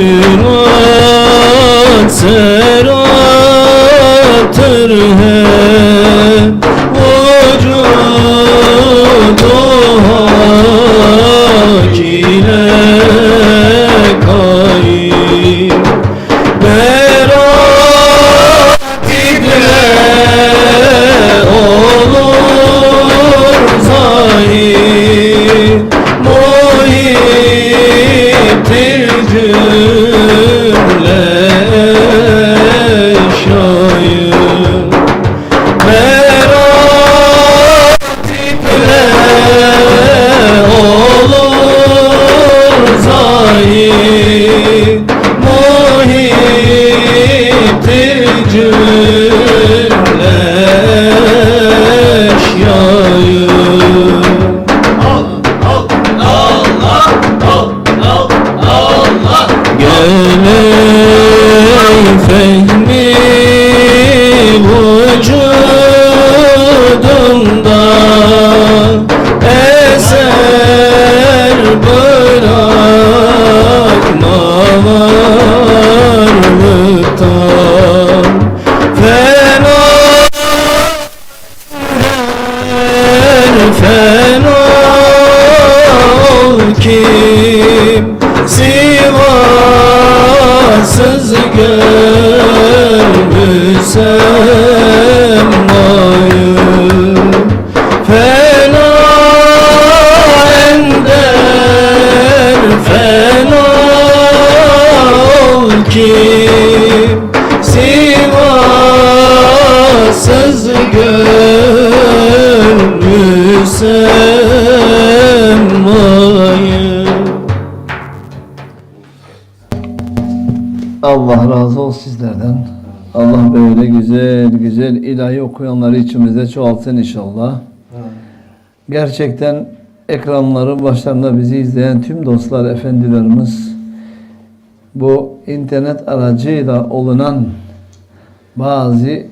Sırat serattır hep ilahi okuyanları içimizde çoğaltsın inşallah. Gerçekten ekranları başlarında bizi izleyen tüm dostlar, efendilerimiz bu internet aracıyla olunan bazı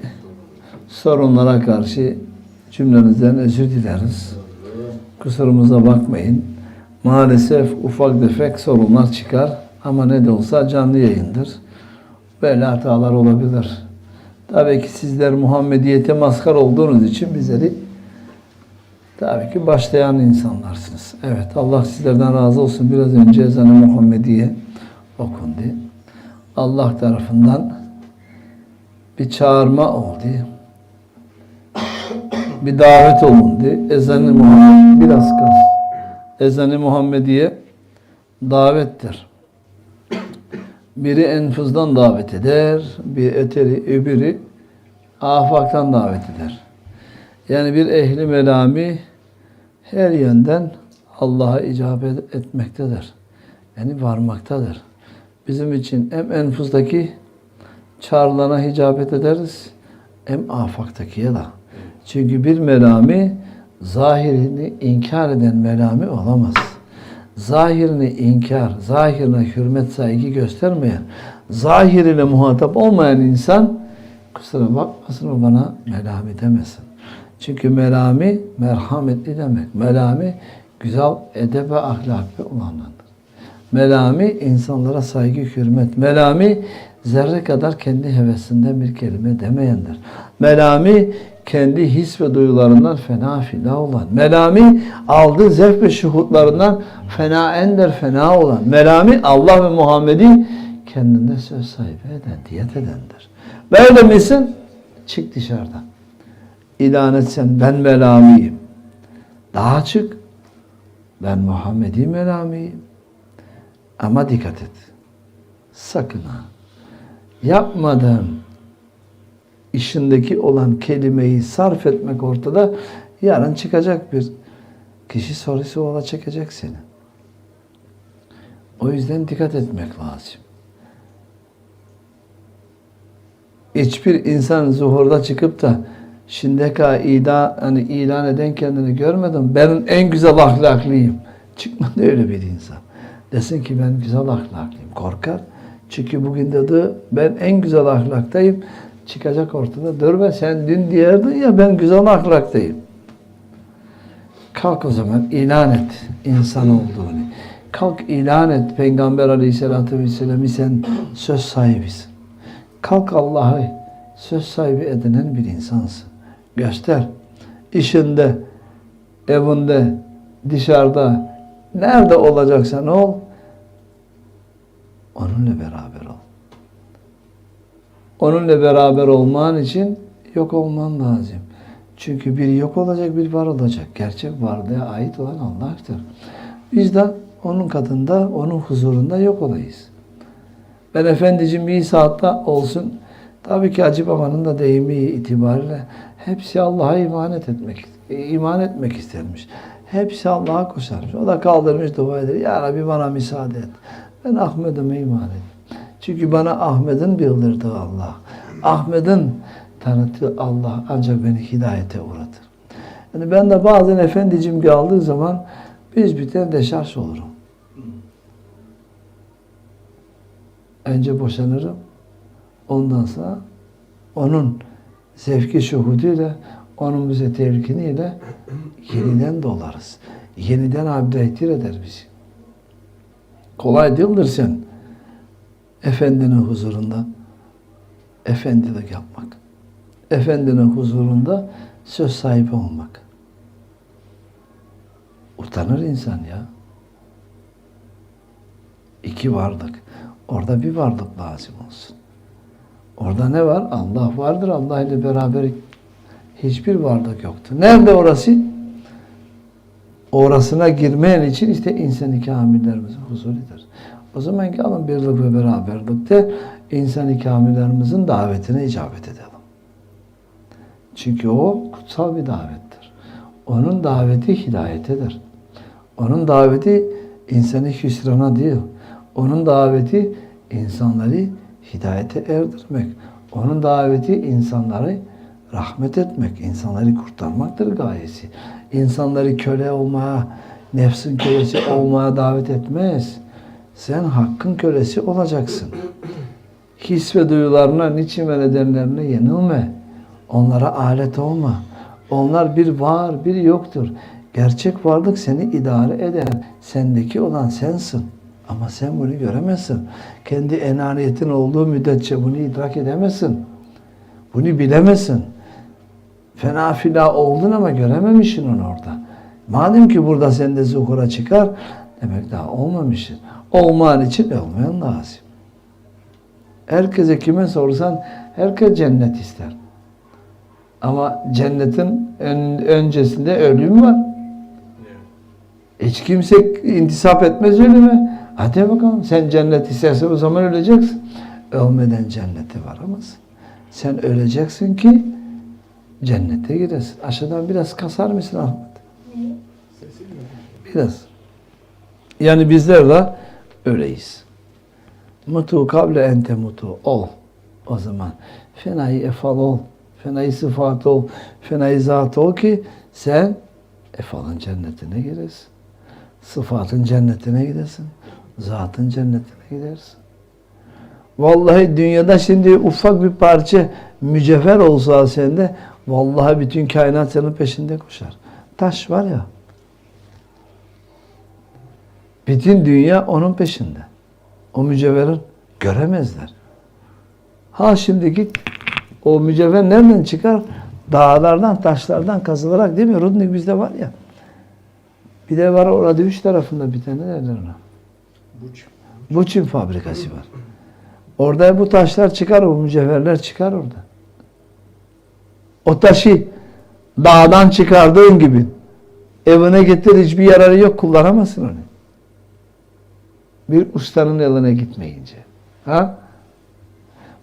sorunlara karşı cümlenizden özür dileriz. Kusurumuza bakmayın. Maalesef ufak tefek sorunlar çıkar ama ne de olsa canlı yayındır. Böyle hatalar olabilir. Tabii ki sizler Muhammediyete maskar olduğunuz için bizleri tabii ki başlayan insanlarsınız. Evet Allah sizlerden razı olsun. Biraz önce ezanı Muhammediye okundu. Allah tarafından bir çağırma oldu. Bir davet olundu. Ezanı Muhammed biraz kas. Ezanı Muhammediye davettir. Biri enfuzdan davet eder, bir öteri, öbürü afaktan davet eder. Yani bir ehli melami her yönden Allah'a icabet etmektedir. Yani varmaktadır. Bizim için hem enfuzdaki çağrılana icabet ederiz, hem afaktakiye de. Çünkü bir melami zahirini inkar eden melami olamaz. Zahirini inkar, zahirine hürmet saygı göstermeyen, zahirine muhatap olmayan insan kusura bakmasın o bana melami demesin. Çünkü melami merhametli demek. Melami güzel edep ve ahlaklı olanlardır. Melami insanlara saygı, hürmet. Melami zerre kadar kendi hevesinden bir kelime demeyendir. Melami kendi his ve duyularından fena fila olan. Melami aldığı zevk ve şuhutlarından fena ender fena olan. Melami Allah ve Muhammed'i kendinde söz sahibi eden, diyet edendir. Böyle misin? Çık dışarıdan. İlan etsen ben melamiyim. Daha çık. Ben Muhammed'i melamiyim. Ama dikkat et. Sakın ha. Yapmadan işindeki olan kelimeyi sarf etmek ortada yarın çıkacak bir kişi sorusu ola çekecek seni. O yüzden dikkat etmek lazım. Hiçbir insan zuhurda çıkıp da şimdika ida, hani ilan eden kendini görmedim. Ben en güzel ahlaklıyım. Çıkmadı öyle bir insan. Desin ki ben güzel ahlaklıyım. Korkar. Çünkü bugün dedi ben en güzel ahlaktayım. Çıkacak ortada. Dur be sen dün diyordun ya ben güzel ahlaktayım. Kalk o zaman ilan et insan olduğunu. Kalk ilan et Peygamber aleyhissalatü vesselam'ı sen söz sahibisin. Kalk Allah'ı söz sahibi edinen bir insansın. Göster. İşinde, evinde, dışarıda, nerede olacaksan ol, onunla beraber ol. Onunla beraber olman için yok olman lazım. Çünkü biri yok olacak, biri var olacak. Gerçek varlığa ait olan Allah'tır. Biz de onun katında, onun huzurunda yok olayız. Ben efendicim bir saatte olsun. Tabii ki Hacı Baba'nın da deyimi itibariyle hepsi Allah'a imanet etmek, iman etmek istermiş. Hepsi Allah'a koşarmış. O da kaldırmış dua eder. Ya Rabbi bana müsaade et. Ben Ahmet'ime iman edeyim. Çünkü bana Ahmet'in bildirdiği Allah. Ahmet'in tanıttığı Allah ancak beni hidayete uğratır. Yani ben de bazen efendicim geldiği zaman biz biten deşarj olurum. Önce boşanırım. Ondan sonra onun zevki şuhuduyla, onun bize telkiniyle yeniden dolarız. Yeniden abdeytir eder bizi. Kolay değildir sen. Efendinin huzurunda efendilik yapmak. Efendinin huzurunda söz sahibi olmak. Utanır insan ya. İki varlık. Orada bir varlık lazım olsun. Orada ne var? Allah vardır. Allah ile beraber hiçbir varlık yoktur. Nerede orası? Orasına girmeyen için işte insan-ı kamillerimizin huzuridir. O zaman alın birlik ve beraberlikte insan-ı kamillerimizin davetine icabet edelim. Çünkü o kutsal bir davettir. Onun daveti hidayetedir. Onun daveti insanı hüsrana değil. Onun daveti insanları hidayete erdirmek. Onun daveti insanları rahmet etmek, insanları kurtarmaktır gayesi. İnsanları köle olmaya, nefsin kölesi olmaya davet etmez. Sen hakkın kölesi olacaksın. His ve duyularına, niçin ve nedenlerine yenilme. Onlara alet olma. Onlar bir var, bir yoktur. Gerçek varlık seni idare eder. Sendeki olan sensin. Ama sen bunu göremezsin. Kendi enaniyetin olduğu müddetçe bunu idrak edemezsin. Bunu bilemezsin. Fena fila oldun ama görememişsin onu orada. Madem ki burada sende zuhura çıkar, demek daha olmamışsın. Olman için olmayan lazım. Herkese kime sorsan herkes cennet ister. Ama cennetin ön- öncesinde ölüm var. Hiç kimse intisap etmez ölüme. Hadi bakalım sen cennet istersen o zaman öleceksin. Ölmeden cennete varamazsın. Sen öleceksin ki cennete giresin. Aşağıdan biraz kasar mısın Ahmet? Biraz. Yani bizler de öyleyiz. Mutu kable ente mutu ol. O zaman fenayı efal ol. Fenayı sıfat ol. Fenayı zat ol ki sen efalın cennetine giresin. Sıfatın cennetine gidesin. Zatın cennetine gidersin. Vallahi dünyada şimdi ufak bir parça mücevher olsa sende vallahi bütün kainat senin peşinde koşar. Taş var ya. Bütün dünya onun peşinde. O mücevherin göremezler. Ha şimdi git o mücevher nereden çıkar? Dağlardan, taşlardan kazılarak değil mi? Rudnik bizde var ya. Bir de var orada üç tarafında bir tane derler ona. Buçin fabrikası var. Orada bu taşlar çıkar, o mücevherler çıkar orada. O taşı dağdan çıkardığın gibi evine getir hiçbir yararı yok kullanamazsın onu. Bir ustanın eline gitmeyince. Ha?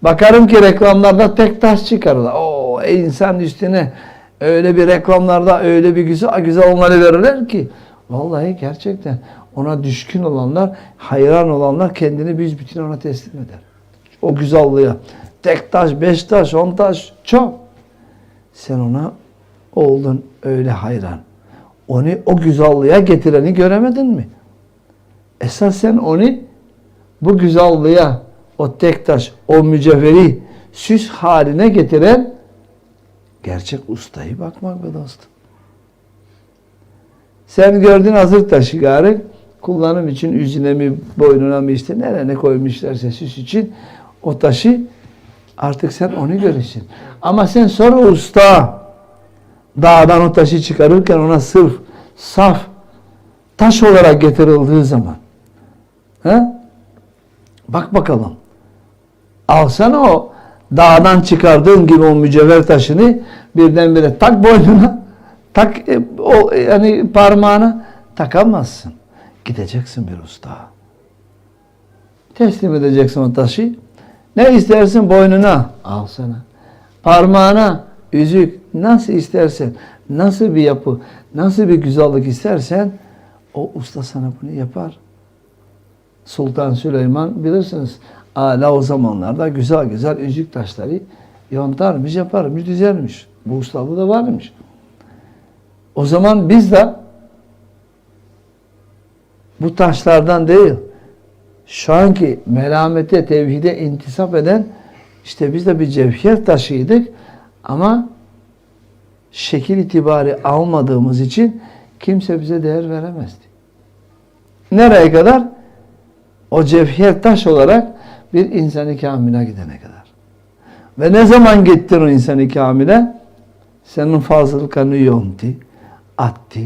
Bakarım ki reklamlarda tek taş çıkarırlar. O insan üstüne öyle bir reklamlarda öyle bir güzel güzel onları verirler ki vallahi gerçekten ona düşkün olanlar, hayran olanlar kendini büsbütün ona teslim eder. O güzelliğe. Tek taş, beş taş, on taş çok. Sen ona oldun öyle hayran. Onu o güzelliğe getireni göremedin mi? Esas sen onu bu güzelliğe, o tek taş, o mücevheri süs haline getiren gerçek ustayı bakmak be dostum. Sen gördün hazır taşı gari, kullanım için yüzüne mi boynuna mı işte nereye ne koymuşlarsa süs için o taşı artık sen onu görürsün. Ama sen sonra usta dağdan o taşı çıkarırken ona sırf saf taş olarak getirildiği zaman he? bak bakalım alsana o dağdan çıkardığın gibi o mücevher taşını birdenbire tak boynuna tak e, o yani parmağına takamazsın. Gideceksin bir usta. Teslim edeceksin o taşı. Ne istersin boynuna al sana. Parmağına yüzük nasıl istersen, nasıl bir yapı, nasıl bir güzellik istersen o usta sana bunu yapar. Sultan Süleyman bilirsiniz hala o zamanlarda güzel güzel yüzük taşları yontarmış, yaparmış, düzermiş. Bu ustalığı da varmış. O zaman biz de bu taşlardan değil, şu anki melamete, tevhide intisap eden işte biz de bir cevher taşıydık ama şekil itibari almadığımız için kimse bize değer veremezdi. Nereye kadar? O cevher taş olarak bir insanı kamile gidene kadar. Ve ne zaman gittin o insanı kamile? Senin fazlalıklarını yontu, attı.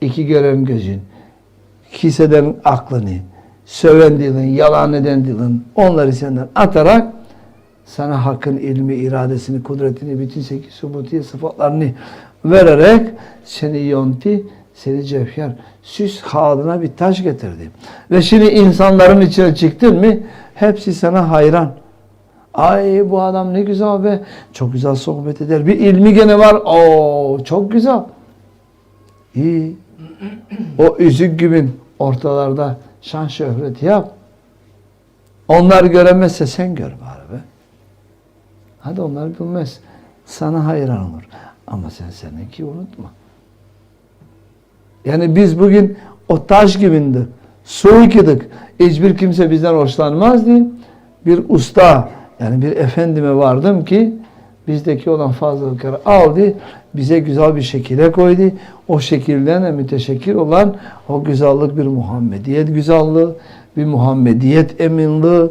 İki gören gözün, kiseden aklını, söven dilin, yalan eden dilin, onları senden atarak sana hakkın ilmi, iradesini, kudretini, bütün sekiz subuti sıfatlarını vererek seni yonti, seni cevher, süs halına bir taş getirdi. Ve şimdi insanların içine çıktın mı hepsi sana hayran. Ay bu adam ne güzel be. Çok güzel sohbet eder. Bir ilmi gene var. Oo çok güzel. İyi. O üzük gibi ortalarda şan şöhret yap. Onlar göremezse sen gör bari be. Hadi onlar bilmez. Sana hayran olur. Ama sen seninki unutma. Yani biz bugün o taş gibiydik. Soğuk idik. Hiçbir kimse bizden hoşlanmazdı. Bir usta yani bir efendime vardım ki bizdeki olan fazlalıkları aldı. Bize güzel bir şekilde koydu. O şekilden de müteşekkir olan o güzellik bir Muhammediyet güzelliği, bir Muhammediyet eminliği,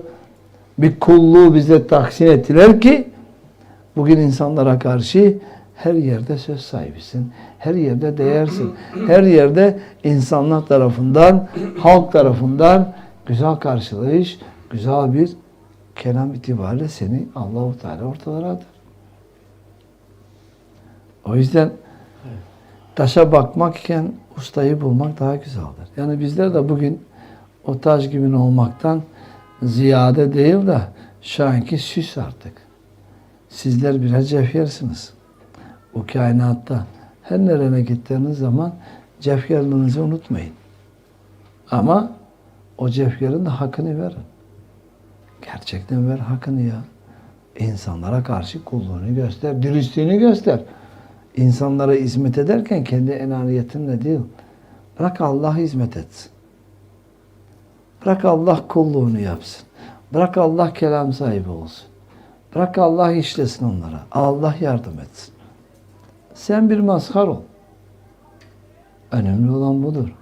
bir kulluğu bize taksim ettiler ki bugün insanlara karşı her yerde söz sahibisin. Her yerde değersin. Her yerde insanlar tarafından, halk tarafından güzel karşılayış, güzel bir kelam itibariyle seni Allahu Teala ortalara atar. O yüzden taşa bakmakken ustayı bulmak daha güzeldir. Yani bizler de bugün o taş gibi olmaktan ziyade değil de şu anki süs artık. Sizler birer cevhersiniz. O kainatta her nereye gittiğiniz zaman cevherliğinizi unutmayın. Ama o cevherin de hakkını verin. Gerçekten ver hakkını ya. İnsanlara karşı kulluğunu göster, dürüstlüğünü göster. İnsanlara hizmet ederken kendi enaniyetinle değil. Bırak Allah hizmet etsin. Bırak Allah kulluğunu yapsın. Bırak Allah kelam sahibi olsun. Bırak Allah işlesin onlara. Allah yardım etsin. Sen bir mazhar ol. Önemli olan budur.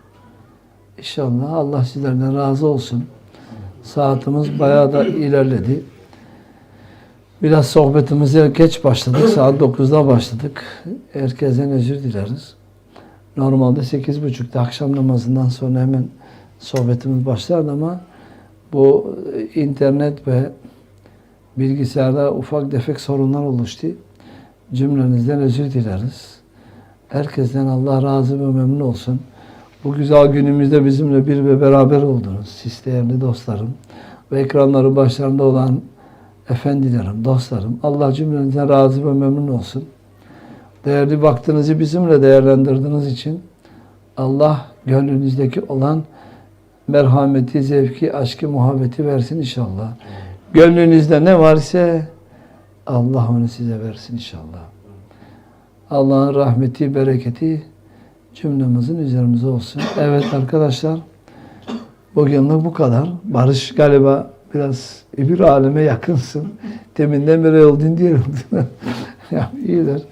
İnşallah Allah sizlerden razı olsun. Saatimiz bayağı da ilerledi. Biraz sohbetimize geç başladık. Saat 9'da başladık. Herkesten özür dileriz. Normalde 8.30'da akşam namazından sonra hemen sohbetimiz başlardı ama bu internet ve bilgisayarda ufak tefek sorunlar oluştu. Cümlenizden özür dileriz. Herkesten Allah razı ve memnun olsun. Bu güzel günümüzde bizimle bir ve beraber oldunuz. Siz değerli dostlarım ve ekranların başlarında olan efendilerim, dostlarım. Allah cümlenizden razı ve memnun olsun. Değerli vaktinizi bizimle değerlendirdiğiniz için Allah gönlünüzdeki olan merhameti, zevki, aşkı, muhabbeti versin inşallah. Gönlünüzde ne varsa Allah onu size versin inşallah. Allah'ın rahmeti, bereketi cümlemizin üzerimize olsun. Evet arkadaşlar, bugünlük bu kadar. Barış galiba biraz bir aleme yakınsın. Deminden beri oldun diye oldun. ya iyidir.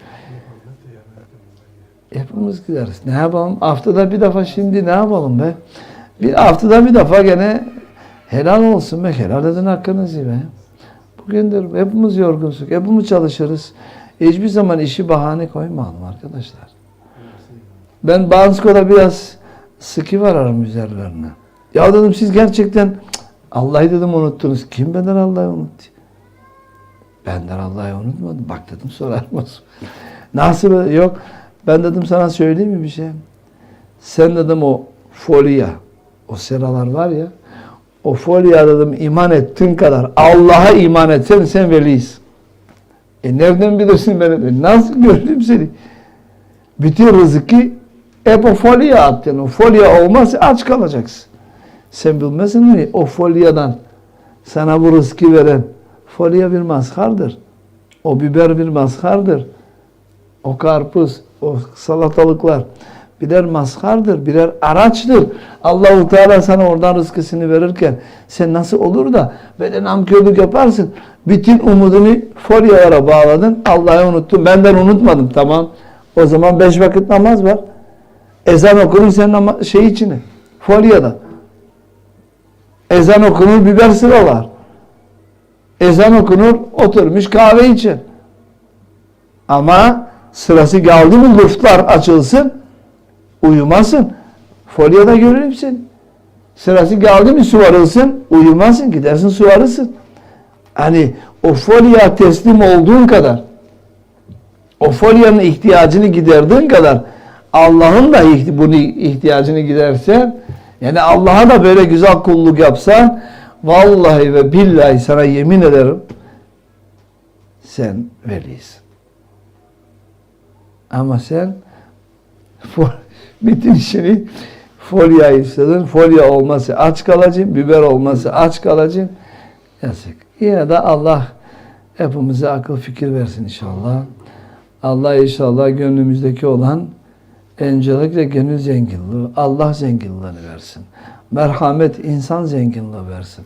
Hepimiz gideriz. Ne yapalım? Haftada bir defa şimdi ne yapalım be? Bir haftada bir defa gene helal olsun be. Helal edin hakkınızı be. Bugündür hepimiz yorgunsuk. Hepimiz çalışırız. Hiçbir zaman işi bahane koymayalım arkadaşlar. Ben Bansko'da biraz sıkı vararım üzerlerine. Ya dedim siz gerçekten "Cık, Allah'ı dedim unuttunuz. Kim benden Allah'ı unuttu? Benden Allah'ı unutmadım. Bak dedim sorar mısın? Nasıl? Yok. Ben dedim sana söyleyeyim mi bir şey? Sen dedim o folya, o seralar var ya, o folya dedim iman ettiğin kadar Allah'a iman etsen sen veliyiz. E nereden bilirsin beni? Nasıl gördüm seni? Bütün rızkı hep o folya attın. O folya olmazsa aç kalacaksın. Sen bilmezsin mi? O folyadan sana bu rızkı veren folya bir mazhardır. O biber bir mazhardır. O karpuz, o salatalıklar birer mazhardır, birer araçtır. Allahu Teala sana oradan rızkısını verirken sen nasıl olur da böyle namkörlük yaparsın. Bütün umudunu folyalara bağladın. Allah'ı unuttun. Benden unutmadım. Tamam. O zaman beş vakit namaz var. Ezan okunur senin ama şey içine. Folyada. Ezan okunur biber sıralar. Ezan okunur oturmuş kahve için. Ama sırası geldi mi lüftlar açılsın uyumazsın. Folyada görürüm seni. Sırası geldi mi suvarılsın uyumazsın gidersin suvarılsın. Hani o folya teslim olduğun kadar o folyanın ihtiyacını giderdiğin kadar Allah'ın da bunu ihtiyacını gidersen yani Allah'a da böyle güzel kulluk yapsan vallahi ve billahi sana yemin ederim sen velisin. Ama sen bütün işini folya istedin. Folya olması aç kalacaksın. Biber olması aç kalacaksın. Yazık. Yine de Allah hepimize akıl fikir versin inşallah. Allah inşallah gönlümüzdeki olan öncelikle gönül zenginliği, Allah zenginliğini versin. Merhamet insan zenginliği versin.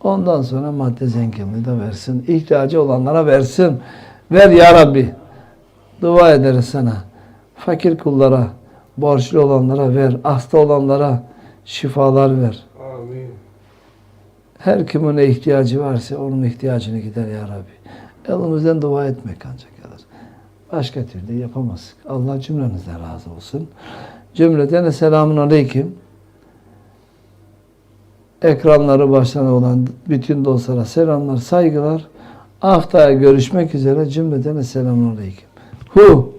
Ondan sonra madde zenginliği de versin. İhtiyacı olanlara versin. Ver ya Rabbi. Dua ederiz sana. Fakir kullara, borçlu olanlara ver. Hasta olanlara şifalar ver. Amin. Her kimin ne ihtiyacı varsa onun ihtiyacını gider ya Rabbi. Elimizden dua etmek ancak. Başka türlü yapamazdık. Allah cümlenizden razı olsun. Cümleten selamun aleyküm. Ekranları başına olan bütün dostlara selamlar, saygılar. Haftaya görüşmek üzere cümleten selamun aleyküm. Hu